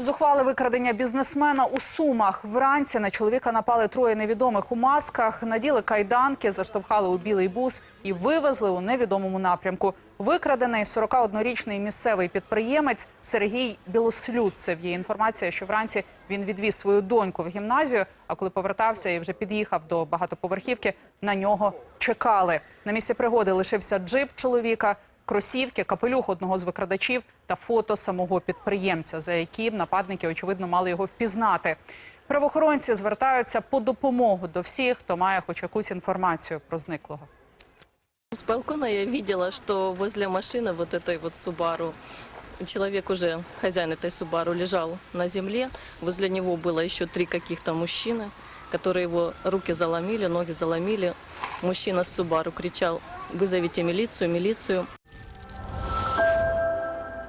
Зухвали викрадення бізнесмена у Сумах. Вранці на чоловіка напали троє невідомих у масках, наділи кайданки, заштовхали у білий бус і вивезли у невідомому напрямку. Викрадений 41-річний місцевий підприємець Сергій Білослюдцев. Є інформація, що вранці він відвіз свою доньку в гімназію. А коли повертався і вже під'їхав до багатоповерхівки, на нього чекали. На місці пригоди лишився джип чоловіка кросівки, капелюх одного з викрадачів та фото самого підприємця, за яким нападники очевидно мали його впізнати. Правоохоронці звертаються по допомогу до всіх, хто має хоч якусь інформацію про зниклого. С балкона я видела, что возле машины вот этой вот Субару человек уже, хозяин этой Субару, лежал на земле. Возле него было еще три каких-то мужчины, которые его руки заломили, ноги заломили. Мужчина с Субару кричал, вызовите милицию, милицию.